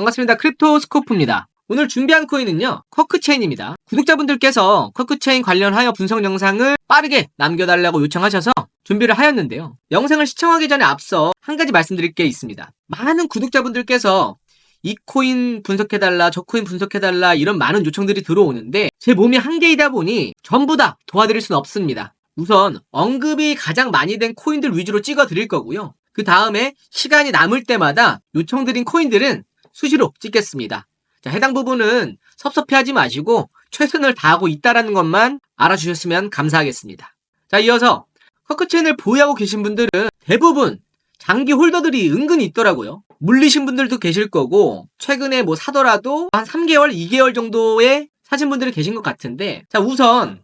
반갑습니다. 크립토 스코프입니다. 오늘 준비한 코인은요, 커크체인입니다. 구독자분들께서 커크체인 관련하여 분석 영상을 빠르게 남겨달라고 요청하셔서 준비를 하였는데요. 영상을 시청하기 전에 앞서 한 가지 말씀드릴 게 있습니다. 많은 구독자분들께서 이 코인 분석해달라, 저 코인 분석해달라, 이런 많은 요청들이 들어오는데, 제 몸이 한계이다 보니 전부 다 도와드릴 수는 없습니다. 우선, 언급이 가장 많이 된 코인들 위주로 찍어 드릴 거고요. 그 다음에 시간이 남을 때마다 요청드린 코인들은 수시로 찍겠습니다. 자, 해당 부분은 섭섭해하지 마시고 최선을 다하고 있다라는 것만 알아주셨으면 감사하겠습니다. 자, 이어서 커크체인을 보유하고 계신 분들은 대부분 장기 홀더들이 은근히 있더라고요. 물리신 분들도 계실 거고 최근에 뭐 사더라도 한 3개월, 2개월 정도에 사신 분들이 계신 것 같은데 자, 우선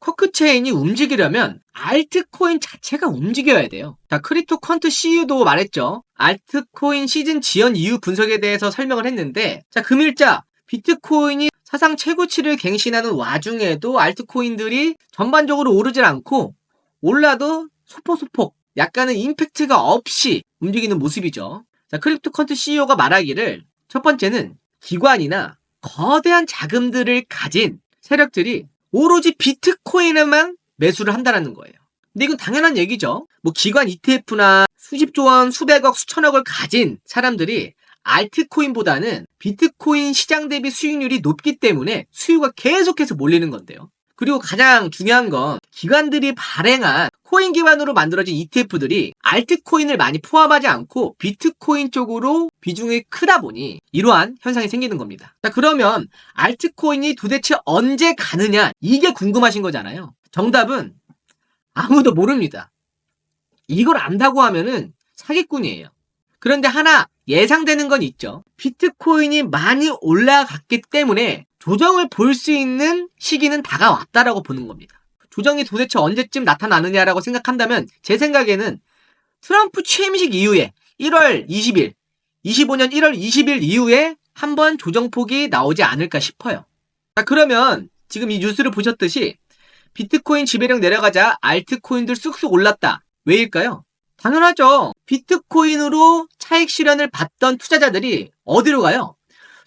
커크 체인이 움직이려면 알트코인 자체가 움직여야 돼요. 자, 크립토 퀀트 CEO도 말했죠. 알트코인 시즌 지연 이유 분석에 대해서 설명을 했는데, 자, 금일자 비트코인이 사상 최고치를 갱신하는 와중에도 알트코인들이 전반적으로 오르질 않고 올라도 소폭소폭 약간은 임팩트가 없이 움직이는 모습이죠. 자, 크립토 컨트 CEO가 말하기를 첫 번째는 기관이나 거대한 자금들을 가진 세력들이 오로지 비트코인에만 매수를 한다는 거예요. 근데 이건 당연한 얘기죠. 뭐 기관 ETF나 수십조 원, 수백억, 수천억을 가진 사람들이 알트코인보다는 비트코인 시장 대비 수익률이 높기 때문에 수요가 계속해서 몰리는 건데요. 그리고 가장 중요한 건 기관들이 발행한 코인 기반으로 만들어진 ETF들이 알트코인을 많이 포함하지 않고 비트코인 쪽으로 비중이 크다 보니 이러한 현상이 생기는 겁니다. 자, 그러면 알트코인이 도대체 언제 가느냐? 이게 궁금하신 거잖아요. 정답은 아무도 모릅니다. 이걸 안다고 하면은 사기꾼이에요. 그런데 하나 예상되는 건 있죠. 비트코인이 많이 올라갔기 때문에 조정을 볼 수 있는 시기는 다가왔다라고 보는 겁니다. 조정이 도대체 언제쯤 나타나느냐라고 생각한다면 제 생각에는 트럼프 취임식 이후에 1월 20일, 25년 1월 20일 이후에 한번 조정폭이 나오지 않을까 싶어요. 자, 그러면 지금 이 뉴스를 보셨듯이 비트코인 지배력 내려가자 알트코인들 쑥쑥 올랐다. 왜일까요? 당연하죠. 비트코인으로 차익 실현을 받던 투자자들이 어디로 가요?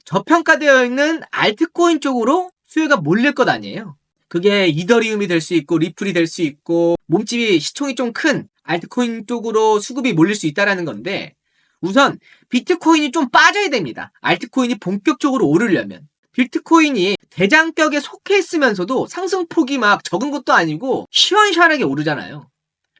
저평가되어 있는 알트코인 쪽으로 수요가 몰릴 것 아니에요. 그게 이더리움이 될 수 있고 리플이 될 수 있고 몸집이 시총이 좀 큰 알트코인 쪽으로 수급이 몰릴 수 있다라는 건데 우선 비트코인이 좀 빠져야 됩니다. 알트코인이 본격적으로 오르려면 비트코인이 대장격에 속해 있으면서도 상승폭이 막 적은 것도 아니고 시원시원하게 오르잖아요.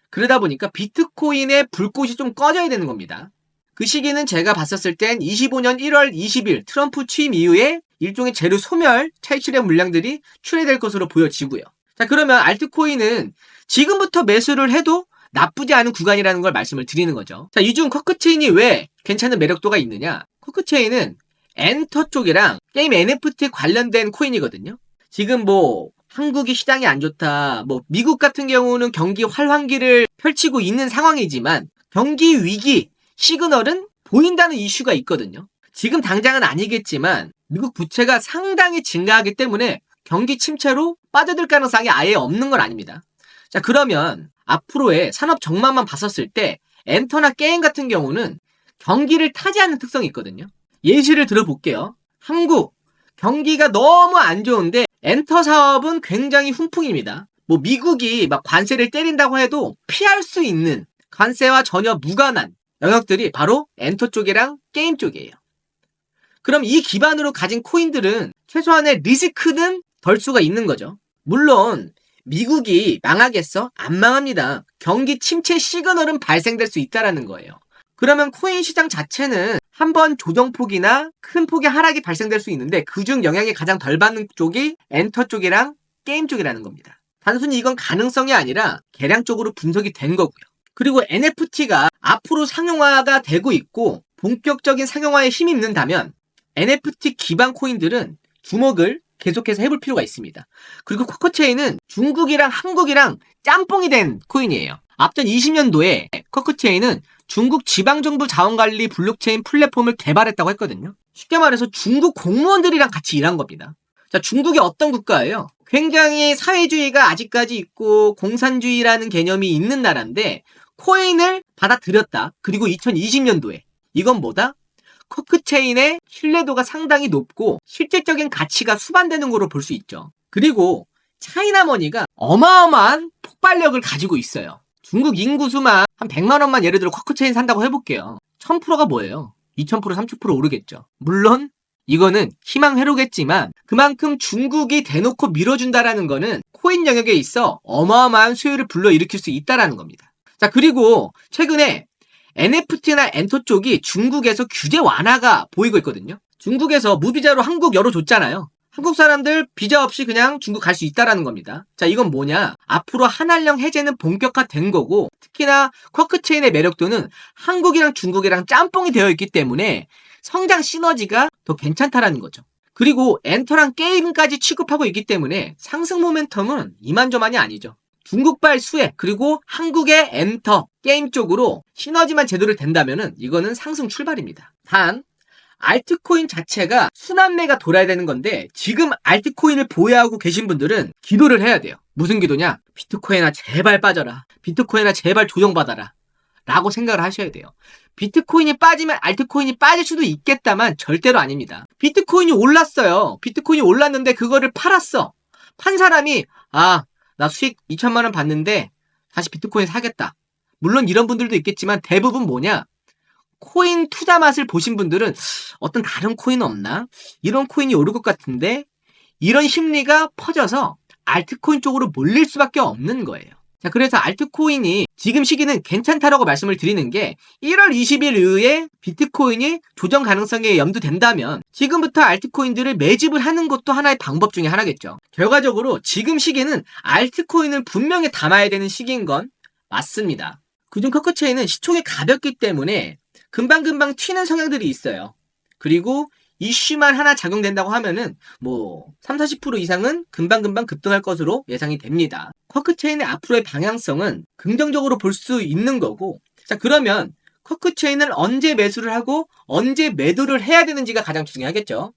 그러다 보니까 비트코인의 불꽃이 좀 꺼져야 되는 겁니다. 그 시기는 제가 봤었을 땐 25년 1월 20일 트럼프 취임 이후에 일종의 재료 소멸 차익실현 물량들이 출해될 것으로 보여지고요. 자, 그러면 알트코인은 지금부터 매수를 해도 나쁘지 않은 구간이라는 걸 말씀을 드리는 거죠. 자, 이중 커크체인이 왜 괜찮은 매력도가 있느냐? 커크체인은 엔터 쪽이랑 게임 NFT 관련된 코인이거든요. 지금 뭐 한국이 시장이 안 좋다. 뭐 미국 같은 경우는 경기 활황기를 펼치고 있는 상황이지만 경기 위기 시그널은 보인다는 이슈가 있거든요. 지금 당장은 아니겠지만 미국 부채가 상당히 증가하기 때문에 경기 침체로 빠져들 가능성이 아예 없는 건 아닙니다. 자, 그러면 앞으로의 산업 정만만 봤었을 때 엔터나 게임 같은 경우는 경기를 타지 않는 특성이 있거든요. 예시를 들어볼게요. 한국 경기가 너무 안 좋은데 엔터 사업은 굉장히 훈풍입니다. 뭐 미국이 막 관세를 때린다고 해도 피할 수 있는 관세와 전혀 무관한 영역들이 바로 엔터 쪽이랑 게임 쪽이에요. 그럼 이 기반으로 가진 코인들은 최소한의 리스크는 덜 수가 있는 거죠. 물론 미국이 망하겠어? 안 망합니다. 경기 침체 시그널은 발생될 수 있다라는 거예요. 그러면 코인 시장 자체는 한 번 조정폭이나 큰 폭의 하락이 발생될 수 있는데 그중 영향이 가장 덜 받는 쪽이 엔터 쪽이랑 게임 쪽이라는 겁니다. 단순히 이건 가능성이 아니라 계량적으로 분석이 된 거고요. 그리고 NFT가 앞으로 상용화가 되고 있고 본격적인 상용화에 힘이 있는다면 NFT 기반 코인들은 주목을 계속해서 해볼 필요가 있습니다. 그리고 커커체인은 중국이랑 한국이랑 짬뽕이 된 코인이에요. 앞전 20년도에 커커체인은 중국 지방정부 자원관리 블록체인 플랫폼을 개발했다고 했거든요. 쉽게 말해서 중국 공무원들이랑 같이 일한 겁니다. 자, 중국이 어떤 국가예요? 굉장히 사회주의가 아직까지 있고 공산주의라는 개념이 있는 나라인데 코인을 받아들였다. 그리고 2020년도에 이건 뭐다? 커크체인의 신뢰도가 상당히 높고 실질적인 가치가 수반되는 거로 볼 수 있죠. 그리고 차이나머니가 어마어마한 폭발력을 가지고 있어요. 중국 인구 수만 한 100만 원만 예를 들어 커크체인 산다고 해볼게요. 1000%가 뭐예요? 2000% 30% 오르겠죠. 물론 이거는 희망 회로겠지만 그만큼 중국이 대놓고 밀어준다라는 거는 코인 영역에 있어 어마어마한 수요를 불러일으킬 수 있다라는 겁니다. 자 그리고 최근에 NFT나 엔터 쪽이 중국에서 규제 완화가 보이고 있거든요. 중국에서 무비자로 한국 열어줬잖아요. 한국 사람들 비자 없이 그냥 중국 갈 수 있다라는 겁니다. 자, 이건 뭐냐? 앞으로 한한령 해제는 본격화된 거고, 특히나 쿼크 체인의 매력도는 한국이랑 중국이랑 짬뽕이 되어 있기 때문에 성장 시너지가 더 괜찮다라는 거죠. 그리고 엔터랑 게임까지 취급하고 있기 때문에 상승 모멘텀은 이만저만이 아니죠. 중국발 수혜 그리고 한국의 엔터 게임 쪽으로 시너지만 제대로 된다면은 이거는 상승 출발입니다. 단 알트코인 자체가 순환매가 돌아야 되는 건데 지금 알트코인을 보유하고 계신 분들은 기도를 해야 돼요. 무슨 기도냐? 비트코인아 제발 빠져라. 비트코인아 제발 조정받아라. 라고 생각을 하셔야 돼요. 비트코인이 빠지면 알트코인이 빠질 수도 있겠다만 절대로 아닙니다. 비트코인이 올랐어요. 비트코인이 올랐는데 그거를 팔았어. 판 사람이 아, 나 수익 2천만 원 받는데 다시 비트코인 사겠다. 물론 이런 분들도 있겠지만 대부분 뭐냐? 코인 투자 맛을 보신 분들은 어떤 다른 코인 없나? 이런 코인이 오를 것 같은데 이런 심리가 퍼져서 알트코인 쪽으로 몰릴 수밖에 없는 거예요. 자, 그래서 알트코인이 지금 시기는 괜찮다라고 말씀을 드리는 게 1월 20일 이후에 비트코인이 조정 가능성에 염두된다면 지금부터 알트코인들을 매집을 하는 것도 하나의 방법 중에 하나겠죠. 결과적으로 지금 시기는 알트코인을 분명히 담아야 되는 시기인 건 맞습니다. 그중 커크체인은 시총이 가볍기 때문에 금방금방 튀는 성향들이 있어요. 그리고 이슈만 하나 작용된다고 하면은 뭐 3, 40% 이상은 금방금방 급등할 것으로 예상이 됩니다. 쿼크체인의 앞으로의 방향성은 긍정적으로 볼 수 있는 거고 자 그러면 쿼크체인을 언제 매수를 하고 언제 매도를 해야 되는지가 가장 중요하겠죠.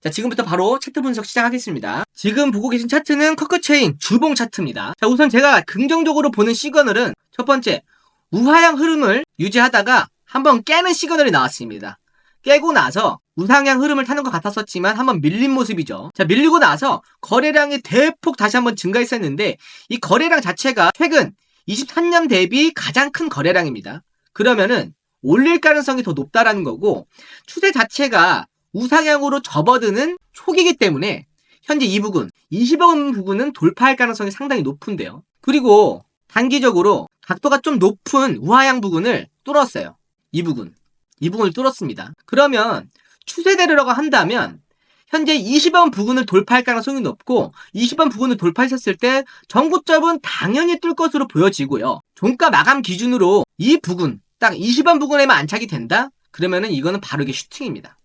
자, 지금부터 바로 차트 분석 시작하겠습니다. 지금 보고 계신 차트는 커크체인 주봉 차트입니다. 자, 우선 제가 긍정적으로 보는 시그널은 첫 번째, 우하향 흐름을 유지하다가 한번 깨는 시그널이 나왔습니다. 깨고 나서 우상향 흐름을 타는 것 같았었지만 한번 밀린 모습이죠. 자, 밀리고 나서 거래량이 대폭 다시 한번 증가했었는데 이 거래량 자체가 최근 23년 대비 가장 큰 거래량입니다. 그러면은 올릴 가능성이 더 높다라는 거고 추세 자체가 우상향으로 접어드는 초기이기 때문에 현재 이 부분 20억 원 부분은 돌파할 가능성이 상당히 높은데요. 그리고 단기적으로 각도가 좀 높은 우하향 부분을 뚫었어요. 이 부분. 이 부분을 뚫었습니다. 그러면 추세대로라고 한다면 현재 20원 부근을 돌파할 가능성이 높고 20원 부근을 돌파했었을 때 전고점은 당연히 뚫 것으로 보여지고요. 종가 마감 기준으로 이 부근 딱 20원 부근에만 안착이 된다? 그러면은 이거는 바로 이게 슈팅입니다.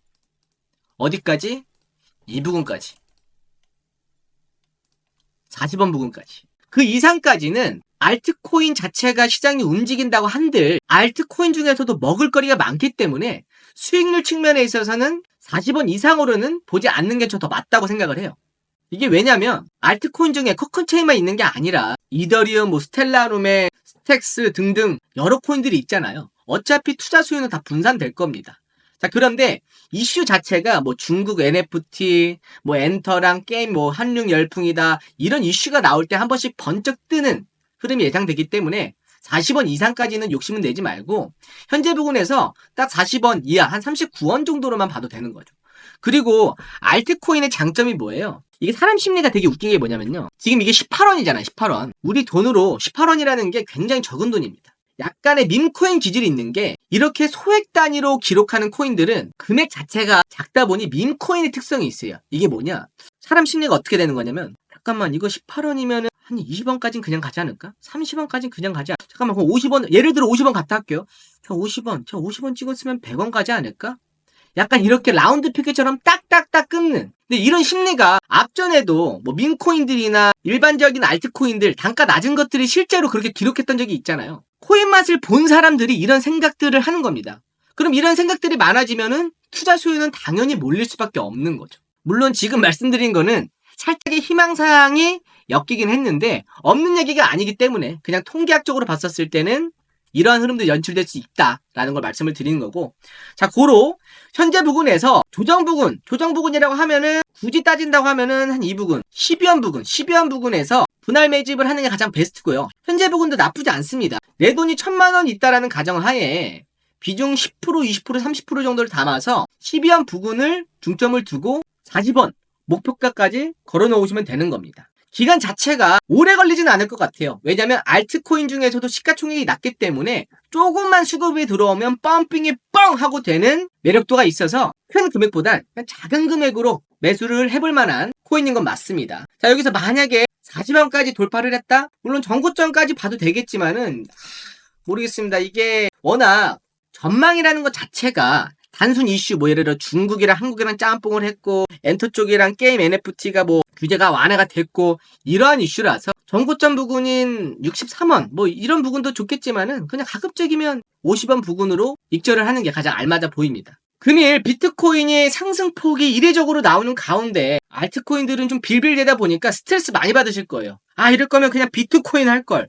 어디까지? 이 부근까지. 40원 부근까지. 그 이상까지는 알트코인 자체가 시장이 움직인다고 한들 알트코인 중에서도 먹을거리가 많기 때문에 수익률 측면에 있어서는 40원 이상으로는 보지 않는 게 저 더 맞다고 생각을 해요. 이게 왜냐면 알트코인 중에 커큰체인만 있는 게 아니라 이더리움, 뭐 스텔라룸의 스택스 등등 여러 코인들이 있잖아요. 어차피 투자 수요는 다 분산될 겁니다. 자, 그런데 이슈 자체가 뭐 중국 NFT, 뭐 엔터랑 게임, 뭐 한류 열풍이다 이런 이슈가 나올 때 한 번씩 번쩍 뜨는 흐름이 예상되기 때문에 40원 이상까지는 욕심은 내지 말고 현재 부분에서 딱 40원 이하 한 39원 정도로만 봐도 되는 거죠. 그리고 알트코인의 장점이 뭐예요? 이게 사람 심리가 되게 웃긴 게 뭐냐면요. 지금 이게 18원이잖아요. 18원. 우리 돈으로 18원이라는 게 굉장히 적은 돈입니다. 약간의 밈코인 기질이 있는 게 이렇게 소액 단위로 기록하는 코인들은 금액 자체가 작다 보니 밈코인의 특성이 있어요. 이게 뭐냐? 사람 심리가 어떻게 되는 거냐면 잠깐만 이거 18원이면은 한 20원까지는 그냥 가지 않을까? 30원까지는 그냥 가지 않... 잠깐만 그럼 50원 예를 들어 50원 갔다 할게요. 저 50원 저 50원 찍었으면 100원 가지 않을까? 약간 이렇게 라운드 피켓처럼 딱딱딱 끊는. 근데 이런 심리가 앞전에도 뭐 민코인들이나 일반적인 알트코인들 단가 낮은 것들이 실제로 그렇게 기록했던 적이 있잖아요. 코인 맛을 본 사람들이 이런 생각들을 하는 겁니다. 그럼 이런 생각들이 많아지면은 투자 수요는 당연히 몰릴 수밖에 없는 거죠. 물론 지금 말씀드린 거는 살짝의 희망사항이 엮이긴 했는데 없는 얘기가 아니기 때문에 그냥 통계학적으로 봤었을 때는 이러한 흐름도 연출될 수 있다라는 걸 말씀을 드리는 거고 자 고로 현재 부근에서 조정 부근 조정 부근이라고 하면은 굳이 따진다고 하면은 한 이 부근 12원 부근 12원 부근에서 분할 매집을 하는 게 가장 베스트고요. 현재 부근도 나쁘지 않습니다. 내 돈이 천만 원 있다라는 가정하에 비중 10% 20% 30% 정도를 담아서 12원 부근을 중점을 두고 40원 목표가까지 걸어 놓으시면 되는 겁니다. 기간 자체가 오래 걸리진 않을 것 같아요. 왜냐면 알트코인 중에서도 시가총액이 낮기 때문에 조금만 수급이 들어오면 펌핑이 뻥 하고 되는 매력도가 있어서 큰 금액보단 작은 금액으로 매수를 해볼 만한 코인인 건 맞습니다. 자 여기서 만약에 40원까지 돌파를 했다? 물론 전고점까지 봐도 되겠지만은 하, 모르겠습니다. 이게 워낙 전망이라는 것 자체가 단순 이슈 뭐 예를 들어 중국이랑 한국이랑 짬뽕을 했고 엔터 쪽이랑 게임 NFT가 뭐 규제가 완화가 됐고 이러한 이슈라서 전고점 부근인 63원 뭐 이런 부분도 좋겠지만은 그냥 가급적이면 50원 부근으로 익절을 하는 게 가장 알맞아 보입니다. 금일 비트코인이 상승폭이 이례적으로 나오는 가운데 알트코인들은 좀 빌빌대다 보니까 스트레스 많이 받으실 거예요. 아 이럴 거면 그냥 비트코인 할 걸.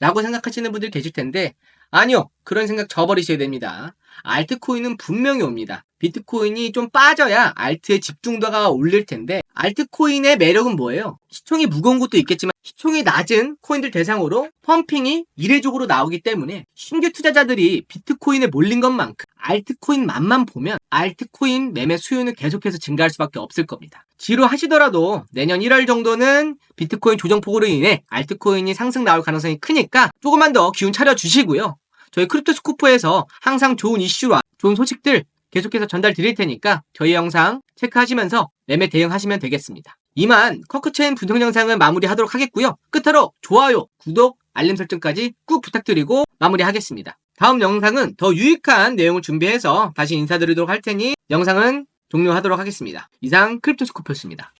라고 생각하시는 분들 계실 텐데 아니요. 그런 생각 저버리셔야 됩니다. 알트코인은 분명히 옵니다. 비트코인이 좀 빠져야 알트의 집중도가 올릴 텐데 알트코인의 매력은 뭐예요? 시총이 무거운 것도 있겠지만 시총이 낮은 코인들 대상으로 펌핑이 이례적으로 나오기 때문에 신규 투자자들이 비트코인에 몰린 것만큼 알트코인 맛만 보면 알트코인 매매 수요는 계속해서 증가할 수밖에 없을 겁니다. 지루하시더라도 내년 1월 정도는 비트코인 조정폭으로 인해 알트코인이 상승 나올 가능성이 크니까 조금만 더 기운 차려 주시고요. 저희 크립토 스쿠프에서 항상 좋은 이슈와 좋은 소식들 계속해서 전달 드릴 테니까 저희 영상 체크하시면서 매매 대응하시면 되겠습니다. 이만 커크체인 분석 영상은 마무리하도록 하겠고요. 끝으로 좋아요, 구독, 알림 설정까지 꾹 부탁드리고 마무리하겠습니다. 다음 영상은 더 유익한 내용을 준비해서 다시 인사드리도록 할 테니 영상은 종료하도록 하겠습니다. 이상 크립토 스쿠프였습니다.